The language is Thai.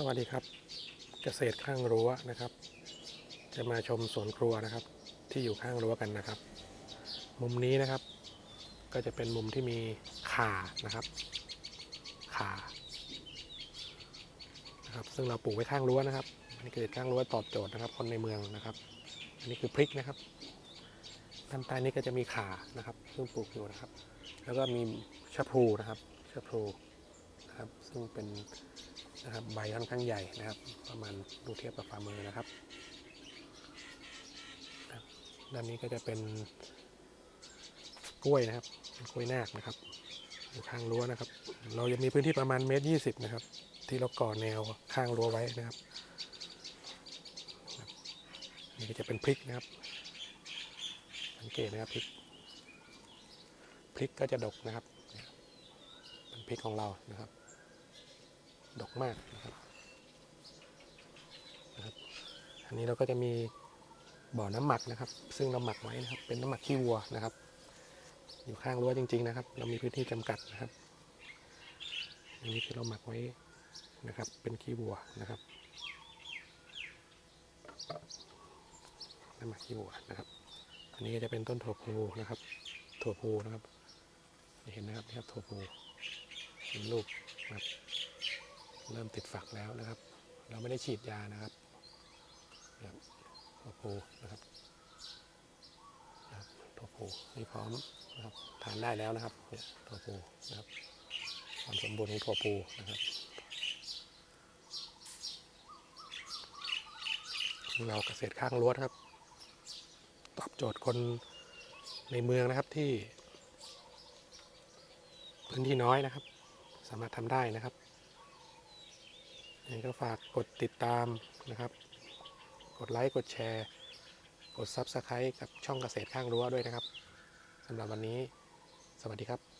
สวัสดีครับ เกษตรข้างรั้วนะครับ จะมาชมสวนครัวนะครับ ที่อยู่ข้างรั้วกันนะครับ มุมนี้นะครับ ก็จะเป็นมุมที่มีข่านะครับข่านะครับ ซึ่งเราปลูกไว้ข้างรั้วนะครับอันนี่เกษตรข้างรั้วตอบโจทย์นะครับ คนในเมืองนะครับ อันนี้คือพริกนะครับด้านใต้นี้ก็จะมีข่านะครับซึ่งปลูกอยู่นะครับ แล้วก็มีชะพลูนะครับชะพลูนะครับ ซึ่งเป็น นะครับใบค่อนข้างใหญ่นะครับ ประมาณดูเทียบกับฝ่ามือนะครับ ด้านนี้ก็จะเป็นกล้วยนะครับเป็นกล้วยนาคนะครับอยู่ข้างรั้วนะครับ เราจะมีพื้นที่ประมาณเมตรยี่สิบนะครับ ที่เราก่อแนวข้างรั้วไว้นะครับนี่ก็จะเป็นพริกนะครับ สังเกตนะครับพริกพริกก็จะดกนะครับเป็นพริกของเรานะครับ ดกมากนะครับนะครับ อันนี้เราก็จะมีบ่อน้ำหมักนะครับ ซึ่งเราหมักไว้นะครับ เป็นน้ำหมักขี้วัวนะครับ อยู่ข้างรั้วจริง ๆ นะครับ เรามีพื้นที่จำกัดนะครับ อันนี้คือเราหมักไว้นะครับ เป็นขี้วัวนะครับน้ำหมักขี้วัวนะครับ อันนี้ก็จะเป็นต้นถั่วพูนะครับ ถั่วพูนะครับ เห็นนะครับนี่ครับถั่วพูเป็นลูกนะครับ เริ่มติดฝักแล้วนะครับ เราไม่ได้ฉีดยานะครับนะครับถั่วพูนะครับนะครับถั่วพูนี่พร้อมนะครับทานได้แล้วนะครับเนี่ยถั่วพูนะครับความสมบูรณ์ของถั่วพูนะครับเราเกษตรข้างรั้วครับ ตอบโจทย์คนในเมืองนะครับที่ พื้นที่น้อยนะครับ สามารถทำได้นะครับ ยังก็ฝากกดติดตามนะครับ กดไลค์ กดแชร์ กด Subscribe กับช่องเกษตรข้างรั้วด้วยนะครับสำหรับวันนี้ สวัสดีครับ